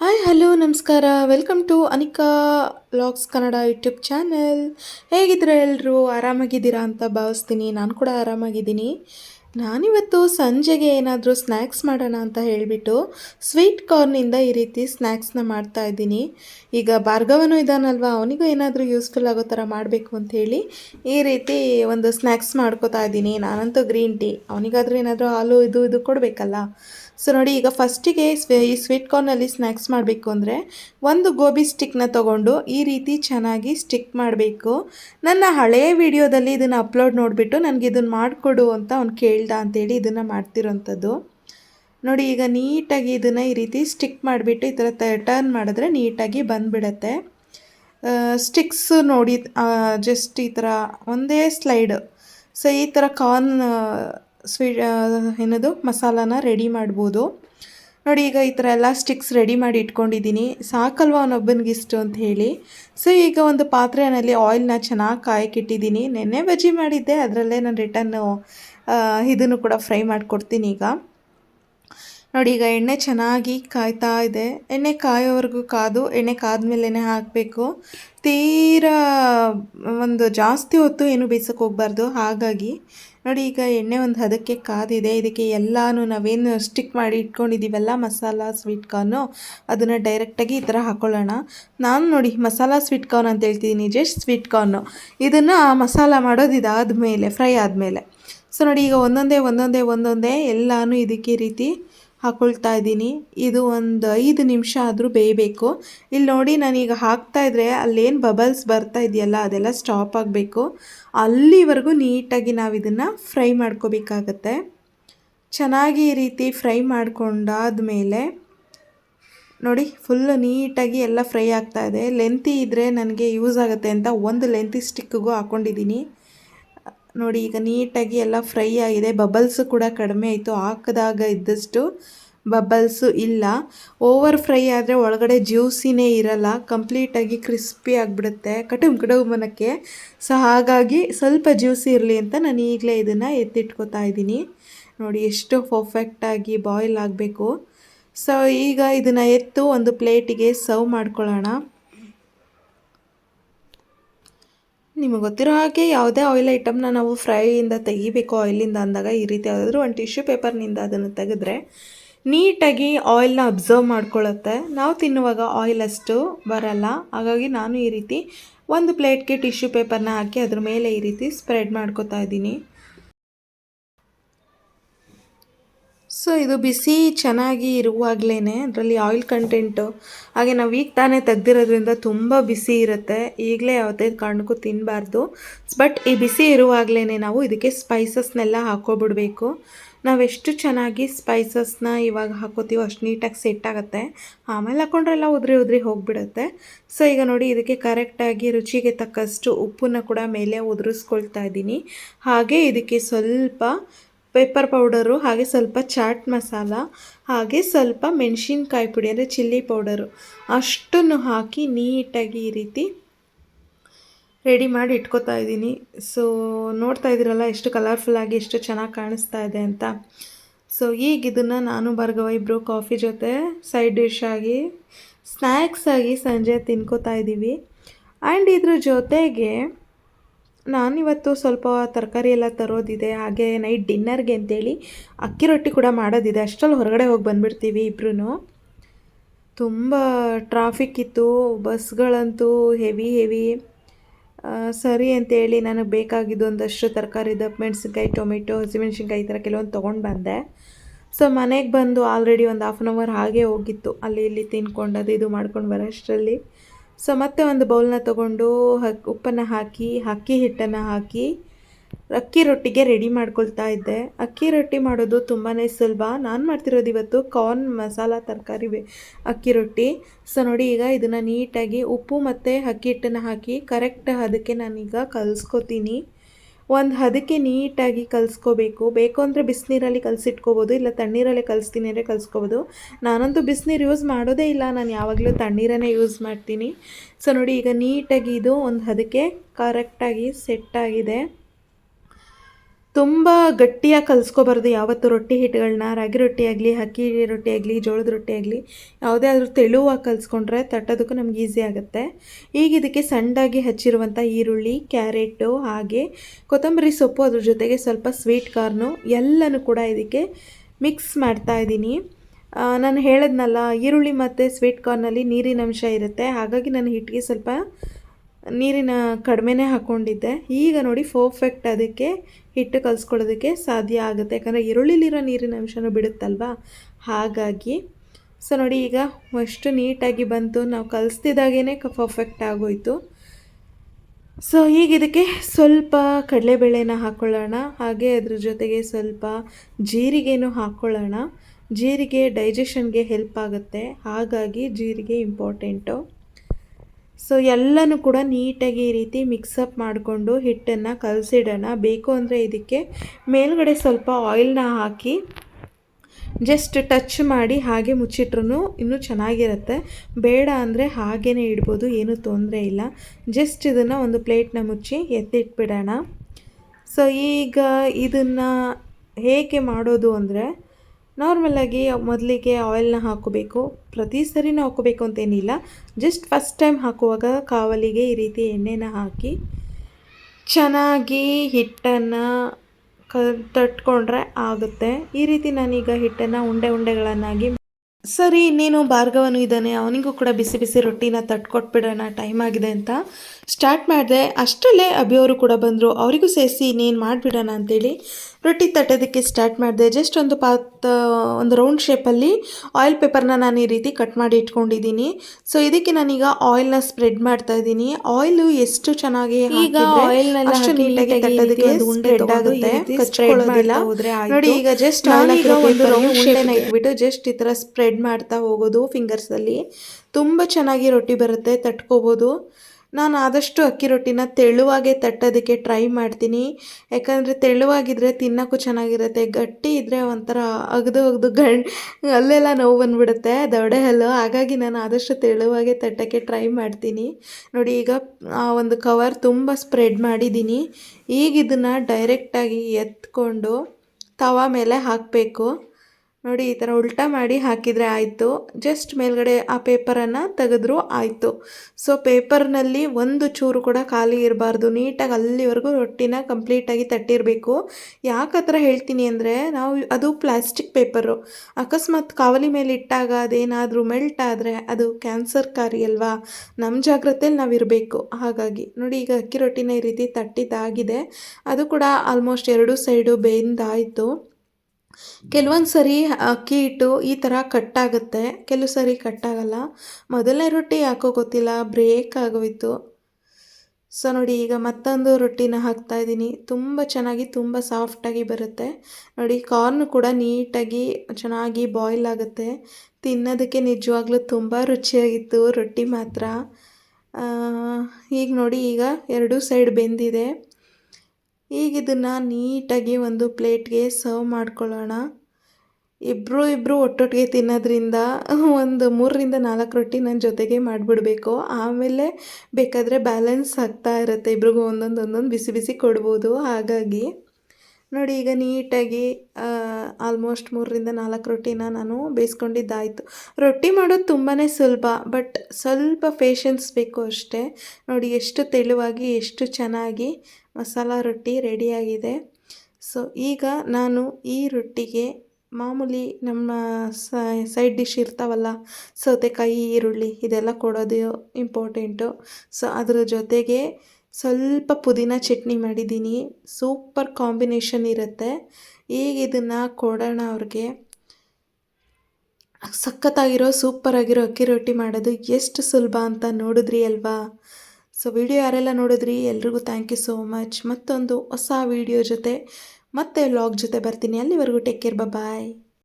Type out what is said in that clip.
Hi hello ನಮಸ್ಕಾರ. Welcome to Anika vlogs Kannada YouTube channel ಹೇಗಿದ್ರೆ ಎಲ್ಲರೂ ಆರಾಮಾಗಿದ್ದೀರಾ ಅಂತ ಭಾವಿಸ್ತೀನಿ. ನಾನು ಕೂಡ ಆರಾಮಾಗಿದ್ದೀನಿ. ನಾನಿವತ್ತು ಸಂಜೆಗೆ ಏನಾದರೂ ಸ್ನ್ಯಾಕ್ಸ್ ಮಾಡೋಣ ಅಂತ ಹೇಳಿಬಿಟ್ಟು ಸ್ವೀಟ್ ಕಾರ್ನಿಂದ ಈ ರೀತಿ ಸ್ನ್ಯಾಕ್ಸ್ನ ಮಾಡ್ತಾ ಇದ್ದೀನಿ. ಈಗ ಭಾರ್ಗವನು ಇದ್ದಾನಲ್ವ ಅವನಿಗೂ ಏನಾದರೂ ಯೂಸ್ಫುಲ್ ಆಗೋ ಥರ ಮಾಡಬೇಕು ಅಂತ ಹೇಳಿ ಈ ರೀತಿ ಒಂದು ಸ್ನ್ಯಾಕ್ಸ್ ಮಾಡ್ಕೋತಾ ಇದ್ದೀನಿ. ನಾನಂತೂ ಗ್ರೀನ್ ಟೀ ಅವನಿಗಾದರೂ ಏನಾದರೂ ಹಾಲು ಇದು ಇದು ಕೊಡಬೇಕಲ್ಲ? ಸೊ ನೋಡಿ, ಈಗ ಫಸ್ಟಿಗೆ ಈ ಸ್ವೀಟ್ ಕಾರ್ನಲ್ಲಿ ಸ್ನ್ಯಾಕ್ಸ್ ಮಾಡಬೇಕು ಅಂದರೆ ಒಂದು ಗೋಬಿ ಸ್ಟಿಕ್ನ ತೊಗೊಂಡು ಈ ರೀತಿ ಚೆನ್ನಾಗಿ ಸ್ಟಿಕ್ ಮಾಡಬೇಕು. ನನ್ನ ಹಳೆಯ ವಿಡಿಯೋದಲ್ಲಿ ಇದನ್ನು ಅಪ್ಲೋಡ್ ನೋಡಿಬಿಟ್ಟು ನನಗೆ ಇದನ್ನು ಮಾಡಿಕೊಡು ಅಂತ ಅವ್ನು ಕೇಳ್ದ ಅಂತೇಳಿ ಇದನ್ನು ಮಾಡ್ತಿರೋಂಥದ್ದು. ನೋಡಿ, ಈಗ ನೀಟಾಗಿ ಇದನ್ನು ಈ ರೀತಿ ಸ್ಟಿಕ್ ಮಾಡಿಬಿಟ್ಟು ಈ ಥರ ಟರ್ನ್ ಮಾಡಿದ್ರೆ ನೀಟಾಗಿ ಬಂದುಬಿಡತ್ತೆ. ಸ್ಟಿಕ್ಸ್ ನೋಡಿ ಜಸ್ಟ್ ಈ ಥರ ಒಂದೇ ಸ್ಲೈಡ್ ಸೊ ಈ ಥರ ಕಾರ್ನ್ ಸ್ವೀಟ್ ಏನದು, ಮಸಾಲಾನ ರೆಡಿ ಮಾಡ್ಬೋದು. ನೋಡಿ, ಈಗ ಈ ಥರ ಎಲ್ಲ ಸ್ಟಿಕ್ಸ್ ರೆಡಿ ಮಾಡಿ ಇಟ್ಕೊಂಡಿದ್ದೀನಿ. ಸಾಕಲ್ವ ಅವನೊಬ್ಬನಿಗೆ ಇಷ್ಟು ಅಂತ ಹೇಳಿ. ಸೊ ಈಗ ಒಂದು ಪಾತ್ರೆಯಲ್ಲಿ ಆಯಿಲ್ನ ಚೆನ್ನಾಗಿ ಕಾಯಕ್ಕಿಟ್ಟಿದ್ದೀನಿ ನೆನ್ನೆ ಬಜ್ಜಿ ಮಾಡಿದ್ದೆ, ಅದರಲ್ಲೇ ನಾನು ರಿಟರ್ನು ಇದನ್ನು ಕೂಡ ಫ್ರೈ ಮಾಡಿಕೊಡ್ತೀನಿ ಈಗ. ನೋಡಿ, ಈಗ ಎಣ್ಣೆ ಚೆನ್ನಾಗಿ ಕಾಯ್ತಾ ಇದೆ. ಎಣ್ಣೆ ಕಾಯೋವರೆಗೂ ಕಾದು, ಎಣ್ಣೆ ಕಾದ್ಮೇಲೆ ಹಾಕಬೇಕು. ತೀರಾ, ಒಂದು ಜಾಸ್ತಿ ಹೊತ್ತು ಏನು ಬೇಯಿಸೋಕೆ ಹೋಗ್ಬಾರ್ದು. ಹಾಗಾಗಿ, ನೋಡಿ, ಈಗ ಎಣ್ಣೆ ಒಂದು ಹದಕ್ಕೆ ಕಾದಿದೆ. ಇದಕ್ಕೆ ಎಲ್ಲನೂ ನಾವೇನು ಸ್ಟಿಕ್ ಮಾಡಿ ಇಟ್ಕೊಂಡಿದ್ದೀವಲ್ಲ ಮಸಾಲ ಸ್ವೀಟ್ ಕಾರ್ನು ಅದನ್ನು ಡೈರೆಕ್ಟಾಗಿ ಈ ಥರ ಹಾಕ್ಕೊಳ್ಳೋಣ ನಾನು ನೋಡಿ, ಮಸಾಲ ಸ್ವೀಟ್ ಕಾರ್ನ್ ಅಂತ ಹೇಳ್ತಿದ್ದೀನಿ ಜಸ್ಟ್ ಸ್ವೀಟ್ ಕಾರ್ನು ಇದನ್ನು ಮಸಾಲ ಮಾಡೋದು ಇದಾದಮೇಲೆ ಫ್ರೈ ಆದಮೇಲೆ. ಸೊ ನೋಡಿ, ಈಗ ಒಂದೊಂದೇ ಒಂದೊಂದೇ ಒಂದೊಂದೇ ಎಲ್ಲನೂ ಇದಕ್ಕೆ ರೀತಿ ಹಾಕ್ಕೊಳ್ತಾ ಇದ್ದೀನಿ. ಇದು ಒಂದು ಐದು ನಿಮಿಷ ಆದರೂ ಬೇಯಬೇಕು. ಇಲ್ಲಿ ನೋಡಿ ನಾನೀಗ ಹಾಕ್ತಾಯಿದ್ರೆ ಅಲ್ಲೇನು ಬಬಲ್ಸ್ ಬರ್ತಾ ಇದೆಯಲ್ಲ, ಅದೆಲ್ಲ ಸ್ಟಾಪ್ ಆಗಬೇಕು. ಅಲ್ಲಿವರೆಗೂ ನೀಟಾಗಿ ನಾವು ಇದನ್ನು ಫ್ರೈ ಮಾಡ್ಕೋಬೇಕಾಗತ್ತೆ. ಚೆನ್ನಾಗಿ ಈ ರೀತಿ ಫ್ರೈ ಮಾಡ್ಕೊಂಡಾದಮೇಲೆ ನೋಡಿ ಫುಲ್ಲು ನೀಟಾಗಿ ಎಲ್ಲ ಫ್ರೈ ಆಗ್ತಾ ಇದೆ. ಲೆಂತಿ ಇದ್ದರೆ ನನಗೆ ಯೂಸ್ ಆಗುತ್ತೆ ಅಂತ ಒಂದು ಲೆಂತಿ ಸ್ಟಿಕ್ಕಿಗೂ ಹಾಕ್ಕೊಂಡಿದ್ದೀನಿ ನೋಡಿ, ಈಗ ನೀಟಾಗಿ ಎಲ್ಲ ಫ್ರೈ ಆಗಿದೆ. ಬಬಲ್ಸು ಕೂಡ ಕಡಿಮೆ ಆಯಿತು. ಹಾಕಿದಾಗ ಇದ್ದಷ್ಟು ಬಬಲ್ಸು ಇಲ್ಲ. ಓವರ್ ಫ್ರೈ ಆದರೆ ಒಳಗಡೆ ಜ್ಯೂಸಿನೇ ಇರಲ್ಲ. ಕಂಪ್ಲೀಟಾಗಿ ಕ್ರಿಸ್ಪಿ ಆಗಿಬಿಡುತ್ತೆ. ಕಟುಮ್ ಕಡುಮನಕ್ಕೆ ಸೊ, ಹಾಗಾಗಿ ಸ್ವಲ್ಪ ಜ್ಯೂಸಿ ಇರಲಿ ಅಂತ ನಾನು ಈಗಲೇ ಇದನ್ನು ಎತ್ತಿಟ್ಕೋತಾ ಇದ್ದೀನಿ. ನೋಡಿ, ಎಷ್ಟು ಪರ್ಫೆಕ್ಟಾಗಿ ಬಾಯ್ಲ್ ಆಗಬೇಕು. ಸೊ, ಈಗ ಇದನ್ನು ಎತ್ತು ಒಂದು ಪ್ಲೇಟಿಗೆ ಸರ್ವ್ ಮಾಡ್ಕೊಳ್ಳೋಣ. ನಿಮಗೆ ಗೊತ್ತಿರೋ ಹಾಗೆ ಯಾವುದೇ ಆಯಿಲ್ ಐಟಮ್ನ ನಾವು ಫ್ರೈಯಿಂದ ತೆಗಿಬೇಕು ಆಯಿಲಿಂದ ಅಂದಾಗ ಈ ರೀತಿ ಯಾವುದಾದ್ರೂ ಒಂದು ಟಿಶ್ಯೂ ಪೇಪರ್ನಿಂದ ಅದನ್ನು ತೆಗೆದ್ರೆ ನೀಟಾಗಿ ಆಯಿಲ್ನ ಅಬ್ಸರ್ವ್ ಮಾಡ್ಕೊಳ್ಳುತ್ತೆ ನಾವು ತಿನ್ನುವಾಗ ಆಯಿಲ್ ಅಷ್ಟು ಬರಲ್ಲ. ಹಾಗಾಗಿ ನಾನು ಈ ರೀತಿ ಒಂದು ಪ್ಲೇಟ್ಗೆ ಟಿಶ್ಯೂ ಪೇಪರ್ನ ಹಾಕಿ ಅದ್ರ ಮೇಲೆ ಈ ರೀತಿ ಸ್ಪ್ರೆಡ್ ಮಾಡ್ಕೋತಾ ಇದ್ದೀನಿ. ಸೊ ಇದು ಬಿಸಿ ಚೆನ್ನಾಗಿ ಇರುವಾಗಲೇ ಅದರಲ್ಲಿ ಆಯಿಲ್ ಕಂಟೆಂಟು ಹಾಗೆ ನಾವು ಈಗ ತಾನೇ ತೆಗ್ದಿರೋದ್ರಿಂದ ತುಂಬ ಬಿಸಿ ಇರುತ್ತೆ. ಈಗಲೇ ಯಾವುದೇ ಕಾರಣಕ್ಕೂ ತಿನ್ನಬಾರ್ದು ಬಟ್ ಈ ಬಿಸಿ ಇರುವಾಗಲೇ ನಾವು ಇದಕ್ಕೆ ಸ್ಪೈಸಸ್ನೆಲ್ಲ ಹಾಕೋಬಿಡಬೇಕು. ನಾವೆಷ್ಟು ಚೆನ್ನಾಗಿ ಸ್ಪೈಸಸ್ನ ಇವಾಗ ಹಾಕೋತೀವೋ ಅಷ್ಟು ನೀಟಾಗಿ ಸೆಟ್ ಆಗುತ್ತೆ. ಆಮೇಲೆ ಹಾಕೊಂಡ್ರೆಲ್ಲ ಉದ್ರಿ ಉದ್ರಿ ಹೋಗಿಬಿಡುತ್ತೆ. ಸೊ ಈಗ ನೋಡಿ ಇದಕ್ಕೆ ಕರೆಕ್ಟಾಗಿ ರುಚಿಗೆ ತಕ್ಕಷ್ಟು ಉಪ್ಪನ್ನು ಕೂಡ ಮೇಲೆ ಉದುರಿಸ್ಕೊಳ್ತಾ ಇದ್ದೀನಿ. ಹಾಗೆ ಇದಕ್ಕೆ ಸ್ವಲ್ಪ ಪೆಪ್ಪರ್ ಪೌಡರು ಹಾಗೆ ಸ್ವಲ್ಪ ಚಾಟ್ ಮಸಾಲ ಹಾಗೆ ಸ್ವಲ್ಪ ಮೆಣಸಿನ್ಕಾಯಿ ಪುಡಿ, ಅಂದರೆ ಚಿಲ್ಲಿ ಪೌಡರು ಅಷ್ಟನ್ನು ಹಾಕಿ ನೀಟಾಗಿ ಈ ರೀತಿ ರೆಡಿ ಮಾಡಿ ಇಟ್ಕೋತಾ ಇದ್ದೀನಿ. ಸೊ ನೋಡ್ತಾ ಇದ್ದೀರಲ್ಲ ಎಷ್ಟು ಕಲರ್ಫುಲ್ಲಾಗಿ ಎಷ್ಟು ಚೆನ್ನಾಗಿ ಕಾಣಿಸ್ತಾ ಇದೆ ಅಂತ. ಸೊ ಈಗ ಇದನ್ನು ನಾನು ಭಾರ್ಗವ ಇಬ್ಬರು ಕಾಫಿ ಜೊತೆ ಸೈಡ್ ಡಿಶ್ ಆಗಿ ಸ್ನ್ಯಾಕ್ಸ್ ಆಗಿ ಸಂಜೆ ತಿನ್ಕೋತಾ ಇದ್ದೀವಿ. ಆ್ಯಂಡ್ ಇದ್ರ ಜೊತೆಗೆ ನಾನಿವತ್ತು ಸ್ವಲ್ಪ ತರಕಾರಿ ಎಲ್ಲ ತರೋದಿದೆ, ಹಾಗೆ ನೈಟ್ ಡಿನ್ನರ್ಗೆ ಅಂತೇಳಿ ಅಕ್ಕಿ ರೊಟ್ಟಿ ಕೂಡ ಮಾಡೋದಿದೆ. ಅಷ್ಟರಲ್ಲಿ ಹೊರಗಡೆ ಹೋಗಿ ಬಂದುಬಿಡ್ತೀವಿ ಇಬ್ಬರೂ ತುಂಬ ಟ್ರಾಫಿಕ್ ಇತ್ತು ಬಸ್ಗಳಂತೂ ಹೆವಿ ಹೆವಿ ಸರಿ ಅಂತೇಳಿ ನನಗೆ ಬೇಕಾಗಿದ್ದು ಒಂದಷ್ಟು ತರಕಾರಿ ದಪ್ಪ ಮೆಣಸಿನ್ಕಾಯಿ, ಟೊಮೆಟೊ, ಹಸಿಮೆಣ್ಸಿನ್ಕಾಯಿ ಈ ಥರ ಕೆಲವೊಂದು ತೊಗೊಂಡು ಬಂದೆ. ಸೊ ಮನೆಗೆ ಬಂದು ಆಲ್ರೆಡಿ ಒಂದು ಹಾಫ್ ಆನ್ ಅವರ್ ಹಾಗೆ ಹೋಗಿತ್ತು. ಅಲ್ಲಿ ಇಲ್ಲಿ ತಿನ್ಕೊಂಡು ಅದು ಇದು ಮಾಡ್ಕೊಂಡು ಬರೋಷ್ಟರಲ್ಲಿ. ಸೊ ಮತ್ತೆ ಒಂದು ಬೌಲ್ನ ತೊಗೊಂಡು ಉಪ್ಪನ್ನು ಹಾಕಿ, ಅಕ್ಕಿ ಹಿಟ್ಟನ್ನು ಹಾಕಿ, ಅಕ್ಕಿ ರೊಟ್ಟಿಗೆ ರೆಡಿ ಮಾಡ್ಕೊಳ್ತಾ ಇದ್ದೆ. ಅಕ್ಕಿ ರೊಟ್ಟಿ ಮಾಡೋದು ತುಂಬಾ ಸುಲಭ. ನಾನು ಮಾಡ್ತಿರೋದು ಇವತ್ತು ಕಾರ್ನ್ ಮಸಾಲ ತರಕಾರಿ ಅಕ್ಕಿ ರೊಟ್ಟಿ. ಸೊ ನೋಡಿ ಈಗ ಇದನ್ನು ನೀಟಾಗಿ ಉಪ್ಪು ಮತ್ತು ಅಕ್ಕಿ ಹಿಟ್ಟನ್ನು ಹಾಕಿ ಕರೆಕ್ಟ್ ಅದಕ್ಕೆ ನಾನೀಗ ಕಲಿಸ್ಕೊತೀನಿ. ಒಂದು ಹದಕ್ಕೆ ನೀಟಾಗಿ ಕಲಿಸ್ಕೋಬೇಕು. ಬೇಕು ಅಂದರೆ ಬಿಸಿನೀರಲ್ಲಿ ಕಲಸಿಟ್ಕೋಬೋದು, ಇಲ್ಲ ತಣ್ಣೀರಲ್ಲೇ ಕಲಿಸ್ತೀನಿ ಅಂದರೆ ಕಲಿಸ್ಕೋಬೋದು. ನಾನಂತೂ ಬಿಸಿನೀರು ಯೂಸ್ ಮಾಡೋದೇ ಇಲ್ಲ. ನಾನು ಯಾವಾಗಲೂ ತಣ್ಣೀರನ್ನೇ ಯೂಸ್ ಮಾಡ್ತೀನಿ. ಸೊ ನೋಡಿ, ಈಗ ನೀಟಾಗಿ ಇದು ಒಂದು ಹದಕ್ಕೆ ಕರೆಕ್ಟಾಗಿ ಸೆಟ್ಟಾಗಿದೆ ತುಂಬ ಗಟ್ಟಿಯಾಗಿ ಕಲಿಸ್ಕೋಬಾರ್ದು ಯಾವತ್ತು ರೊಟ್ಟಿ ಹಿಟ್ಟುಗಳನ್ನ ರಾಗಿ ರೊಟ್ಟಿ ಆಗಲಿ, ಅಕ್ಕಿ ರೊಟ್ಟಿ ಆಗಲಿ, ಜೋಳದ ರೊಟ್ಟಿ ಆಗಲಿ, ಯಾವುದೇ ಆದರೂ ತೆಳುವಾಗಿ ಕಲಿಸ್ಕೊಂಡ್ರೆ ತಟ್ಟೋದಕ್ಕೂ ನಮ್ಗೆ ಈಸಿ ಆಗುತ್ತೆ. ಈಗ ಇದಕ್ಕೆ ಸಣ್ಣದಾಗಿ ಹಚ್ಚಿರುವಂಥ ಈರುಳ್ಳಿ, ಕ್ಯಾರೆಟು, ಹಾಗೆ ಕೊತ್ತಂಬರಿ ಸೊಪ್ಪು ಅದ್ರ ಜೊತೆಗೆ ಸ್ವಲ್ಪ ಸ್ವೀಟ್ ಕಾರ್ನು ಎಲ್ಲನೂ ಕೂಡ ಇದಕ್ಕೆ ಮಿಕ್ಸ್ ಮಾಡ್ತಾ ಇದ್ದೀನಿ. ನಾನು ಹೇಳಿದ್ನಲ್ಲ, ಈರುಳ್ಳಿ ಮತ್ತು ಸ್ವೀಟ್ ಕಾರ್ನಲ್ಲಿ ನೀರಿನ ಅಂಶ ಇರುತ್ತೆ. ಹಾಗಾಗಿ ನಾನು ಹಿಟ್ಟಿಗೆ ಸ್ವಲ್ಪ ನೀರಿನ ಕಡಿಮೆನೇ ಹಾಕ್ಕೊಂಡಿದ್ದೆ ಈಗ ನೋಡಿ ಪರ್ಫೆಕ್ಟ್ ಅದಕ್ಕೆ ಹಿಟ್ಟು ಕಲಿಸ್ಕೊಳ್ಳೋದಕ್ಕೆ ಸಾಧ್ಯ ಆಗುತ್ತೆ. ಯಾಕಂದರೆ ಈರುಳ್ಳಿಲಿರೋ ನೀರಿನ ಅಂಶನೂ ಬಿಡುತ್ತಲ್ವಾ? ಹಾಗಾಗಿ ಸೊ ನೋಡಿ ಈಗ ಅಷ್ಟು ನೀಟಾಗಿ ಬಂತು. ನಾವು ಕಲಿಸ್ತಿದ್ದಾಗೇ ಪರ್ಫೆಕ್ಟ್ ಆಗೋಯಿತು. ಸೊ ಈಗ ಇದಕ್ಕೆ ಸ್ವಲ್ಪ ಕಡಲೆಬೇಳೆನ ಹಾಕ್ಕೊಳ್ಳೋಣ ಹಾಗೆ ಅದ್ರ ಜೊತೆಗೆ ಸ್ವಲ್ಪ ಜೀರಿಗೆನೂ ಹಾಕ್ಕೊಳ್ಳೋಣ ಜೀರಿಗೆ ಡೈಜೆಷನ್ಗೆ ಹೆಲ್ಪ್ ಆಗುತ್ತೆ. ಹಾಗಾಗಿ ಜೀರಿಗೆ ಇಂಪಾರ್ಟೆಂಟು ಸೊ ಎಲ್ಲನೂ ಕೂಡ ನೀಟಾಗಿ ಈ ರೀತಿ ಮಿಕ್ಸಪ್ ಮಾಡಿಕೊಂಡು ಹಿಟ್ಟನ್ನು ಕಲಸಿಡೋಣ. ಬೇಕು ಅಂದರೆ ಇದಕ್ಕೆ ಮೇಲ್ಗಡೆ ಸ್ವಲ್ಪ ಆಯಿಲ್ನ ಹಾಕಿ ಜಸ್ಟ್ ಟಚ್ ಮಾಡಿ ಹಾಗೆ ಮುಚ್ಚಿಟ್ರೂ ಇನ್ನೂ ಚೆನ್ನಾಗಿರುತ್ತೆ. ಬೇಡ ಅಂದರೆ ಹಾಗೇ ಇಡ್ಬೋದು, ಏನೂ ತೊಂದರೆ ಇಲ್ಲ. ಜಸ್ಟ್ ಇದನ್ನು ಒಂದು ಪ್ಲೇಟ್ನ ಮುಚ್ಚಿ ಎತ್ತಿಟ್ಬಿಡೋಣ. ಸೊ ಈಗ ಇದನ್ನು ಹೇಗೆ ಮಾಡೋದು ಅಂದರೆ ನಾರ್ಮಲಾಗಿ ಮೊದಲಿಗೆ ಆಯಿಲ್ನ ಹಾಕೋಬೇಕು. ಪ್ರತಿ ಸರಿನೂ ಹಾಕೋಬೇಕು ಅಂತೇನಿಲ್ಲ. ಜಸ್ಟ್ ಫಸ್ಟ್ ಟೈಮ್ ಹಾಕುವಾಗ ಕಾವಲಿಗೆ ಈ ರೀತಿ ಎಣ್ಣೆನ ಹಾಕಿ ಚೆನ್ನಾಗಿ ಹಿಟ್ಟನ್ನು ಕ ತಟ್ಕೊಂಡ್ರೆ ಆಗುತ್ತೆ. ಈ ರೀತಿ ನಾನೀಗ ಹಿಟ್ಟನ್ನು ಉಂಡೆ ಉಂಡೆಗಳನ್ನಾಗಿ ಸರಿ, ಇನ್ನೇನು ಭಾರ್ಗವನು ಇದ್ದಾನೆ. ಅವನಿಗೂ ಕೂಡ ಬಿಸಿ ಬಿಸಿ ರೊಟ್ಟಿನ ತಟ್ಕೊಟ್ಬಿಡೋಣ. ಟೈಮ್ ಆಗಿದೆ ಅಂತ ಸ್ಟಾರ್ಟ್ ಮಾಡಿದೆ. ಅಷ್ಟರಲ್ಲೇ ಅಭಿಯವರು ಕೂಡ ಬಂದರು. ಅವರಿಗೂ ಸೇರಿಸಿ ಇನ್ನೇನು ಮಾಡಿಬಿಡೋಣ ಅಂತೇಳಿ. ರೊಟ್ಟಿ ತಟ್ಟೋದಕ್ಕೆ ಸ್ಟಾರ್ಟ್ ಮಾಡಿದೆ. ಜಸ್ಟ್ ಒಂದು ಪಾತ್ ಒಂದು ರೌಂಡ್ ಶೇಪಲ್ಲಿ ಆಯಿಲ್ ಪೇಪರ್ನ ನಾನು ಈ ರೀತಿ ಕಟ್ ಮಾಡಿ ಇಟ್ಕೊಂಡಿದ್ದೀನಿ. ಸೊ ಇದಕ್ಕೆ ನಾನೀಗ ಆಯಿಲ್ನ ಸ್ಪ್ರೆಡ್ ಮಾಡ್ತಾ ಇದ್ದೀನಿ. ಆಯಿಲ್ ಎಷ್ಟು ಚೆನ್ನಾಗಿ ಈಗ ಆಯಿಲ್ ಅಷ್ಟು ನೀಟಾಗಿ ತಟ್ಟೋದಕ್ಕೆ ಸ್ಪ್ರೆಡ್ ಆಗುತ್ತೆ. ಕಚ್ಕೊಳ್ಳೋದಿಲ್ಲ. ನೋಡಿ ಈಗ ಜಸ್ಟ್ ಈಗ ಒಂದು ರೌಂಡ್ ಶೇಪ್ನ ಇಟ್ಬಿಟ್ಟು ಜಸ್ಟ್ ಈ ಥರ ಸ್ಪ್ರೆಡ್ ಮಾಡ್ತಾ ಹೋಗೋದು ಫಿಂಗರ್ಸಲ್ಲಿ ತುಂಬ ಚೆನ್ನಾಗಿ ರೊಟ್ಟಿ ಬರುತ್ತೆ ತಟ್ಕೋಬೋದು. ನಾನು ಆದಷ್ಟು ಅಕ್ಕಿ ರೊಟ್ಟಿನ ತೆಳುವಾಗೆ ತಟ್ಟೋದಕ್ಕೆ ಟ್ರೈ ಮಾಡ್ತೀನಿ. ಯಾಕಂದರೆ ತೆಳುವಾಗಿದ್ದರೆ ತಿನ್ನೋಕ್ಕೂ ಚೆನ್ನಾಗಿರುತ್ತೆ. ಗಟ್ಟಿ ಇದ್ದರೆ ಒಂಥರ ಅಗದು ಅಗದು ಗಂಡ್ ಅಲ್ಲೆಲ್ಲ ನೋವು ಬಂದ್ಬಿಡುತ್ತೆ. ದವಡೆ ಹಲ್ಲು. ಹಾಗಾಗಿ ನಾನು ಆದಷ್ಟು ತೆಳುವಾಗೆ ತಟ್ಟೋಕ್ಕೆ ಟ್ರೈ ಮಾಡ್ತೀನಿ. ನೋಡಿ, ಈಗ, ಆ, ಒಂದು ಕವರ್ ತುಂಬ ಸ್ಪ್ರೆಡ್ ಮಾಡಿದ್ದೀನಿ. ಈಗ ಇದನ್ನು ಡೈರೆಕ್ಟಾಗಿ ಎತ್ಕೊಂಡು ತವ ಮೇಲೆ ಹಾಕಬೇಕು. ನೋಡಿ, ಈ ಥರ ಉಲ್ಟಾ ಮಾಡಿ ಹಾಕಿದರೆ ಆಯಿತು. ಜಸ್ಟ್ ಮೇಲ್ಗಡೆ ಆ ಪೇಪರನ್ನು ತೆಗೆದ್ರೂ ಆಯಿತು. ಸೊ ಪೇಪರ್ನಲ್ಲಿ ಒಂದು ಚೂರು ಕೂಡ ಖಾಲಿ ಇರಬಾರ್ದು. ನೀಟಾಗಿ ಅಲ್ಲಿವರೆಗೂ ರೊಟ್ಟಿನ ಕಂಪ್ಲೀಟಾಗಿ ತಟ್ಟಿರಬೇಕು. ಯಾಕೆ ಥರ ಹೇಳ್ತೀನಿ ಅಂದರೆ, ನಾವು ಅದು ಪ್ಲಾಸ್ಟಿಕ್ ಪೇಪರು ಅಕಸ್ಮಾತ್ ಕಾವಲಿ ಮೇಲೆ ಇಟ್ಟಾಗ ಅದೇನಾದರೂ ಮೆಲ್ಟ್ ಆದರೆ ಅದು ಕ್ಯಾನ್ಸರ್ ಕಾರಿ ಅಲ್ವಾ? ನಮ್ಮ ಜಾಗ್ರತೆಯಲ್ಲಿ ನಾವು ಇರಬೇಕು. ಹಾಗಾಗಿ ನೋಡಿ, ಈಗ ಅಕ್ಕಿ ರೊಟ್ಟಿನ ಈ ರೀತಿ ತಟ್ಟಿದ್ದಾಗಿದೆ. ಅದು ಕೂಡ ಆಲ್ಮೋಸ್ಟ್ ಎರಡು ಸೈಡು ಬೆಂದಾಯಿತು. ಕೆಲವೊಂದು ಸರಿ ಅಕ್ಕಿ ಹಿಟ್ಟು ಈ ಥರ ಕಟ್ಟಾಗುತ್ತೆ ಕೆಲವು ಸರಿ ಕಟ್ಟಾಗಲ್ಲ ಮೊದಲನೇ ರೊಟ್ಟಿ ಯಾಕೋ ಗೊತ್ತಿಲ್ಲ ಬ್ರೇಕ್ ಆಗೋಯ್ತು. ಸೊ ನೋಡಿ ಈಗ ಮತ್ತೊಂದು ರೊಟ್ಟಿನ ಹಾಕ್ತಾ ಇದ್ದೀನಿ. ತುಂಬ ಚೆನ್ನಾಗಿ, ತುಂಬ ಸಾಫ್ಟಾಗಿ ಬರುತ್ತೆ. ನೋಡಿ ಕಾರ್ನ್ ಕೂಡ ನೀಟಾಗಿ, ಚೆನ್ನಾಗಿ ಬಾಯ್ಲ್ ಆಗುತ್ತೆ. ತಿನ್ನೋದಕ್ಕೆ ನಿಜವಾಗ್ಲೂ ತುಂಬ ರುಚಿಯಾಗಿತ್ತು ರೊಟ್ಟಿ ಮಾತ್ರ. ಈಗ ನೋಡಿ ಈಗ ಎರಡೂ ಸೈಡ್ ಬೆಂದಿದೆ. ಈಗ ಇದನ್ನು ನೀಟಾಗಿ ಒಂದು ಪ್ಲೇಟ್ಗೆ ಸರ್ವ್ ಮಾಡ್ಕೊಳ್ಳೋಣ. ಇಬ್ಬರು ಇಬ್ಬರು ಒಟ್ಟೊಟ್ಟಿಗೆ ತಿನ್ನೋದ್ರಿಂದ ಒಂದು ಮೂರರಿಂದ ನಾಲ್ಕು ರೊಟ್ಟಿ ನನ್ನ ಜೊತೆಗೆ ಮಾಡಿಬಿಡಬೇಕು. ಆಮೇಲೆ ಬೇಕಾದರೆ ಬ್ಯಾಲೆನ್ಸ್ ಆಗ್ತಾ ಇರುತ್ತೆ. ಇಬ್ರಿಗೂ ಒಂದೊಂದು ಒಂದೊಂದು ಬಿಸಿ ಬಿಸಿ ಕೊಡ್ಬೋದು. ಹಾಗಾಗಿ ನೋಡಿ, ಈಗ ನೀಟಾಗಿ ಆಲ್ಮೋಸ್ಟ್ ಮೂರರಿಂದ ನಾಲ್ಕು ರೊಟ್ಟಿನ ನಾನು ಬೇಯಿಸ್ಕೊಂಡಿದ್ದಾಯಿತು. ರೊಟ್ಟಿ ಮಾಡೋದು ತುಂಬಾ ಸುಲಭ ಬಟ್ ಸ್ವಲ್ಪ ಪೇಷನ್ಸ್ ಬೇಕು ಅಷ್ಟೇ. ನೋಡಿ, ಎಷ್ಟು ತೆಳುವಾಗಿ, ಎಷ್ಟು ಚೆನ್ನಾಗಿ ಮಸಾಲ ರೊಟ್ಟಿ ರೆಡಿಯಾಗಿದೆ. ಸೊ ಈಗ ನಾನು ಈ ರೊಟ್ಟಿಗೆ ಮಾಮೂಲಿ ನಮ್ಮ ಸೈಡ್ ಡಿಶ್ ಇರ್ತಾವಲ್ಲ, ಸೌತೆಕಾಯಿ, ಈರುಳ್ಳಿ, ಇದೆಲ್ಲ ಕೊಡೋದು ಇಂಪಾರ್ಟೆಂಟು ಸೊ ಅದರ ಜೊತೆಗೆ ಸ್ವಲ್ಪ ಪುದೀನ ಚಟ್ನಿ ಮಾಡಿದ್ದೀನಿ. ಸೂಪರ್ ಕಾಂಬಿನೇಷನ್ ಇರುತ್ತೆ. ಈಗ ಇದನ್ನು ಕೊಡೋಣ ಅವ್ರಿಗೆ? ಸಖತ್ತಾಗಿರೋ ಸೂಪರಾಗಿರೋ ಅಕ್ಕಿ ರೊಟ್ಟಿ ಮಾಡೋದು ಎಷ್ಟು ಸುಲಭ ಅಂತ ನೋಡಿದ್ರಿ ಅಲ್ವಾ? ಸೊ ವಿಡಿಯೋ ಯಾರೆಲ್ಲ ನೋಡಿದ್ರಿ, ಎಲ್ರಿಗೂ ಥ್ಯಾಂಕ್ ಯು ಸೋ ಮಚ್ ಮತ್ತೊಂದು ಹೊಸ ವಿಡಿಯೋ ಜೊತೆ, ಮತ್ತೆ ವ್ಲಾಗ್ ಜೊತೆ ಬರ್ತೀನಿ. ಅಲ್ಲಿವರೆಗೂ ಟೇಕ್ ಕೇರ್ ಬಾಯ್